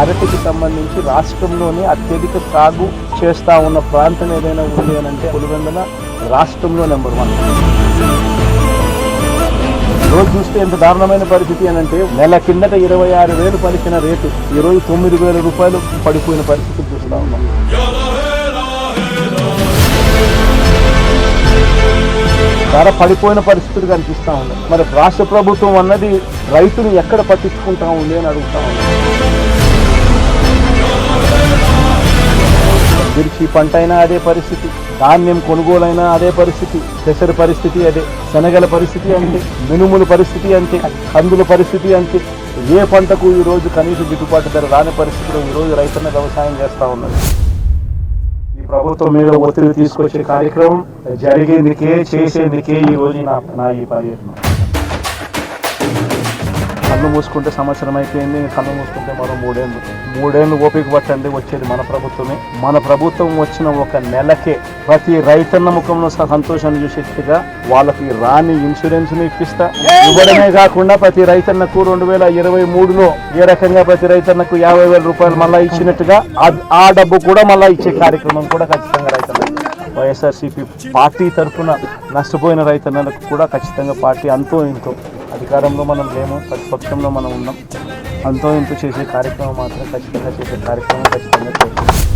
అరటికి సంబంధించి రాష్ట్రంలోని అత్యధిక సాగు చేస్తూ ఉన్న ప్రాంతం ఏదైనా ఉంది అని అంటే పులివెందుల రాష్ట్రంలో నెంబర్ వన్. రోజు చూస్తే ఎంత దారుణమైన పరిస్థితి అని అంటే నెల కిందట ఇరవై ఆరు వేలు పలికిన రేటు ఈరోజు తొమ్మిది వేల రూపాయలు పడిపోయిన పరిస్థితి చూస్తా ఉన్నాం. ధర పడిపోయిన పరిస్థితులు కనిపిస్తూ ఉన్నాయి. మరి రాష్ట్ర ప్రభుత్వం అన్నది రైతులు ఎక్కడ పట్టించుకుంటా ఉంది అని అడుగుతా ఉంది మిర్చి పంట అయినా అదే పరిస్థితి ధాన్యం కొనుగోలైనా అదే పరిస్థితి పెసర పరిస్థితి అదే శనగల పరిస్థితి అంతే మినుముల పరిస్థితి అంతే కందుల పరిస్థితి అంతే. ఏ పంటకు ఈ రోజు కనీస గిట్టుబాటు ధర రాని పరిస్థితిలో ఈ రోజు రైతన్న వ్యవసాయం చేస్తా ఉన్నది. ఈ ప్రభుత్వం మీద ఒత్తిడి తీసుకొచ్చే కార్యక్రమం జరిగేందుకే చేసేందుకే ఈ నా నా ఈ పర్యటన. కళ్ళు మూసుకుంటే సంవత్సరం అయిపోయింది కళ్ళు మూసుకుంటే మరో మూడేళ్ళు. మూడేళ్ళు ఓపిక పట్టండి వచ్చేది మన ప్రభుత్వమే. మన ప్రభుత్వం వచ్చిన ఒక నెలకే ప్రతి రైతన్న ముఖంలో స- సంతోషాన్ని చూసేట్టుగా వాళ్ళకి రాని ఇన్సూరెన్స్ని ఇప్పిస్తా. ఇవ్వడమే కాకుండా ప్రతి రైతన్నకు రెండు వేల ఇరవై మూడులో ఏ రకంగా ప్రతి రైతన్నకు యాభై వేల రూపాయలు మళ్ళీ ఇచ్చినట్టుగా ఆ- డబ్బు కూడా మళ్ళీ ఇచ్చే కార్యక్రమం కూడా ఖచ్చితంగా రైతన్న వైఎస్ఆర్సీపీ పార్టీ తరఫున నష్టపోయిన రైతన్నలకు కూడా ఖచ్చితంగా పార్టీ అంతో ఇంతో అధికారంలో మనం లేము ప్రతిపక్షంలో మనం ఉన్నాం. అంతో ఇంత చేసే కార్యక్రమం మాత్రం ఖచ్చితంగా చేసే కార్యక్రమం ఖచ్చితంగా చేస్తాం.